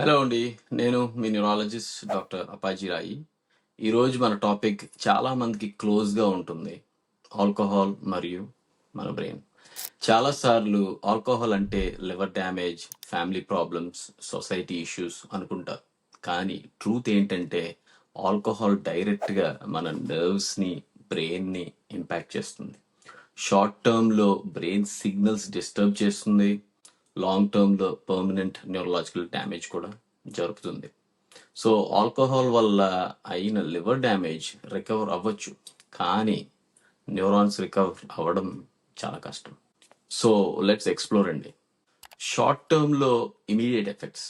Hello అండి. నేను మీ neurologist doctor అపాజీ రాయి. ఈరోజు మన టాపిక్ చాలా మందికి క్లోజ్గా ఉంటుంది. ఆల్కహాల్ మరియు మన బ్రెయిన్. చాలాసార్లు ఆల్కహాల్ అంటే liver damage family problems society issues అనుకుంటారు. కానీ ట్రూత్ ఏంటంటే ఆల్కహాల్ డైరెక్ట్గా మన నర్వ్స్ని బ్రెయిన్ని ఇంపాక్ట్ చేస్తుంది. షార్ట్ టర్మ్లో బ్రెయిన్ సిగ్నల్స్ డిస్టర్బ్ చేస్తుంది. లాంగ్ టర్మ్లో పర్మనెంట్ న్యూరలాజికల్ డ్యామేజ్ కూడా జరుపుతుంది. సో ఆల్కహాల్ వల్ల అయిన లివర్ డ్యామేజ్ రికవర్ అవ్వచ్చు. కానీ న్యూరాన్స్ రికవర్ అవ్వడం చాలా కష్టం. సో లెట్స్ ఎక్స్ప్లోర్ అండి. షార్ట్ టర్మ్లో ఇమీడియట్ ఎఫెక్ట్స్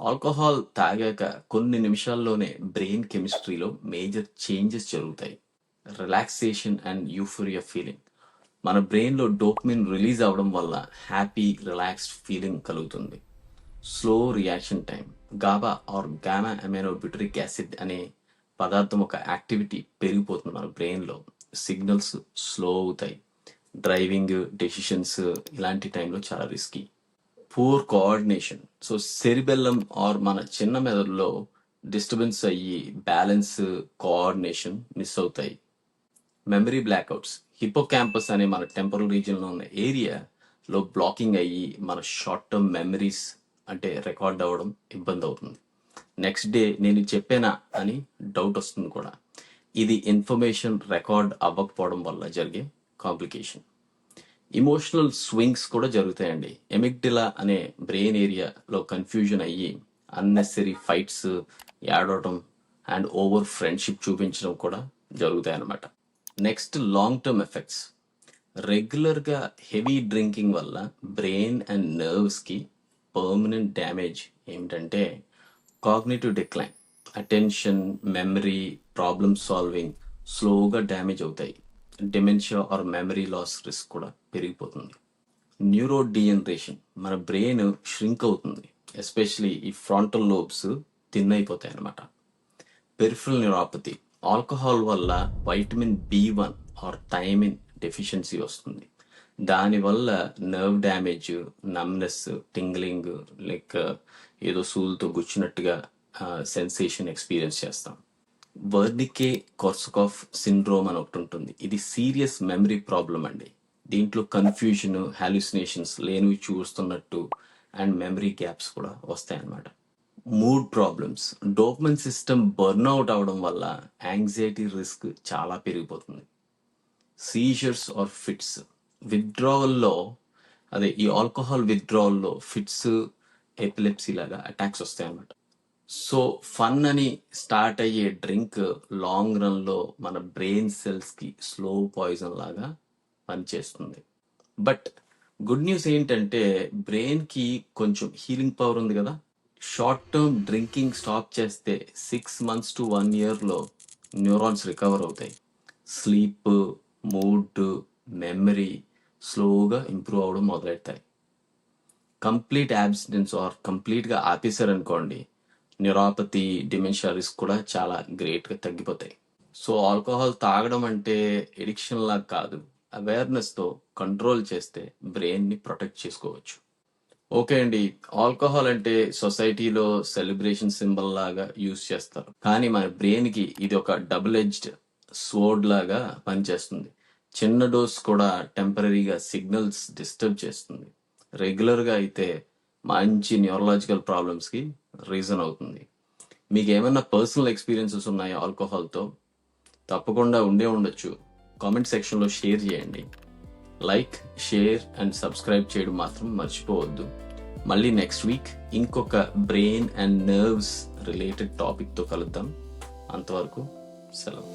ఆల్కహాల్ తాగాక కొన్ని నిమిషాల్లోనే బ్రెయిన్ కెమిస్ట్రీలో మేజర్ చేంజెస్ జరుగుతాయి. రిలాక్సేషన్ అండ్ యూఫోరియా ఫీలింగ్ మన బ్రెయిన్లో డోపమిన్ రిలీజ్ అవ్వడం వల్ల హ్యాపీ రిలాక్స్డ్ ఫీలింగ్ కలుగుతుంది. Slow reaction time GABA or gamma aminobutyric acid అనే పదార్థం ఒక యాక్టివిటీ పెరిగిపోతుంది మన బ్రెయిన్లో. సిగ్నల్స్ స్లో అవుతాయి. డ్రైవింగ్ డెసిషన్స్ ఇలాంటి టైంలో చాలా risky. Poor coordination. So cerebellum or మన చిన్న మెదడులో డిస్టర్బెన్స్ అయ్యి బ్యాలెన్స్ కోఆర్డినేషన్ మిస్ అవుతాయి. మెమరీ బ్లాక్అవుట్స్ హిపో క్యాంపస్ అనే మన టెంపరల్ రీజియన్లో ఉన్న ఏరియాలో బ్లాకింగ్ అయ్యి మన షార్ట్ టర్మ్ మెమరీస్ అంటే రికార్డ్ అవ్వడం ఇబ్బంది అవుతుంది. నెక్స్ట్ డే నేను చెప్పానా అని డౌట్ వస్తుంది కూడా. ఇది ఇన్ఫర్మేషన్ రికార్డ్ అవ్వకపోవడం వల్ల జరిగే కాంప్లికేషన్ ఇమోషనల్ స్వింగ్స్ కూడా జరుగుతాయండి. ఎమిగ్డిలా అనే బ్రెయిన్ ఏరియాలో కన్ఫ్యూజన్ అయ్యి అన్నెసరీ ఫైట్స్ ఏడవటం అండ్ ఓవర్ ఫ్రెండ్షిప్ చూపించడం కూడా జరుగుతాయి అన్నమాట నెక్స్ట్ లాంగ్ టర్మ్ ఎఫెక్ట్స్. రెగ్యులర్గా హెవీ డ్రింకింగ్ వల్ల బ్రెయిన్ అండ్ నర్వ్స్కి పర్మనెంట్ డ్యామేజ్ ఏమిటంటే cognitive decline attention memory problem solving స్లోగా డ్యామేజ్ అవుతాయి. Dementia or memory loss risk కూడా పెరిగిపోతుంది. న్యూరో డిజనరేషన్ మన బ్రెయిన్ ష్రింక్ అవుతుంది ఎస్పెషలీ ఈ ఫ్రంటల్ లోబ్స్ థిన్ అయిపోతాయి అన్నమాట పెరిఫిల్ న్యూరాపతి ఆల్కహాల్ వల్ల vitamin B one or thiamine deficiency వస్తుంది. దానివల్ల nerve damage numbness tingling like ఏదో సూల్తో గుచ్చినట్టుగా సెన్సేషన్ ఎక్స్పీరియన్స్ చేస్తాం. వర్నికే కొర్సకాఫ్ సిండ్రోమ్ అని ఒకటి ఉంటుంది. ఇది సీరియస్ మెమరీ ప్రాబ్లం అండి. దీంట్లో కన్ఫ్యూజన్ హాల్యూసినేషన్స్ లేనివి చూస్తున్నట్టు అండ్ మెమరీ గ్యాప్స్ కూడా వస్తాయన్నమాట. Mood problems dopamine system burn out అవడం వల్ల యాంగ్జైటీ రిస్క్ చాలా పెరిగిపోతుంది. సీజర్స్ ఆర్ ఫిట్స్ విత్డ్రావల్లో అదే ఈ ఆల్కహాల్ విత్డ్రావల్లో ఫిట్స్ ఎపిలెప్సీ లాగా అటాక్స్ వస్తాయి అన్నమాట సో ఫన్ అని స్టార్ట్ అయ్యే డ్రింక్ లాంగ్ రన్లో మన బ్రెయిన్ సెల్స్కి స్లో పాయిజన్ లాగా పనిచేస్తుంది. బట్ గుడ్ న్యూస్ ఏంటంటే బ్రెయిన్కి కొంచెం హీలింగ్ పవర్ ఉంది కదా. షార్ట్ టర్మ్ డ్రింకింగ్ స్టాప్ చేస్తే సిక్స్ మంత్స్ టు వన్ ఇయర్లో న్యూరాన్స్ రికవర్ అవుతాయి. స్లీప్ మూడ్ మెమరీ స్లోగా ఇంప్రూవ్ అవ్వడం మొదలెడతాయి. కంప్లీట్ యాబ్సిడెన్స్ ఆర్ కంప్లీట్గా ఆపేశారనుకోండి న్యూరాపతి డిమెన్షియా రిస్క్ కూడా చాలా గ్రేట్గా తగ్గిపోతాయి. సో ఆల్కహాల్ తాగడం అంటే ఎడిక్షన్ లాగా కాదు అవేర్నెస్తో కంట్రోల్ చేస్తే బ్రెయిన్ని ప్రొటెక్ట్ చేసుకోవచ్చు. ఓకే అండి. ఆల్కహాల్ అంటే సొసైటీలో సెలబ్రేషన్ సింబల్ లాగా యూస్ చేస్తారు. కానీ మన బ్రెయిన్కి ఇది ఒక డబుల్ ఎడ్జ్డ్ స్వోర్డ్ లాగా పనిచేస్తుంది. చిన్న డోస్ కూడా టెంపరీగా సిగ్నల్స్ డిస్టర్బ్ చేస్తుంది. రెగ్యులర్గా అయితే మంచి న్యూరలాజికల్ ప్రాబ్లమ్స్కి రీజన్ అవుతుంది. మీకు ఏమైనా పర్సనల్ ఎక్స్పీరియన్సెస్ ఉన్నాయా ఆల్కహాల్తో? తప్పకుండా ఉండే ఉండొచ్చు. కామెంట్ సెక్షన్లో షేర్ చేయండి. లైక్ షేర్ అండ్ సబ్స్క్రైబ్ చేయడం మాత్రం మర్చిపోవద్దు. మళ్ళీ నెక్స్ట్ వీక్ ఇంకొక బ్రెయిన్ అండ్ నర్వ్స్ రిలేటెడ్ టాపిక్తో కలుద్దాం. అంతవరకు సెలవు.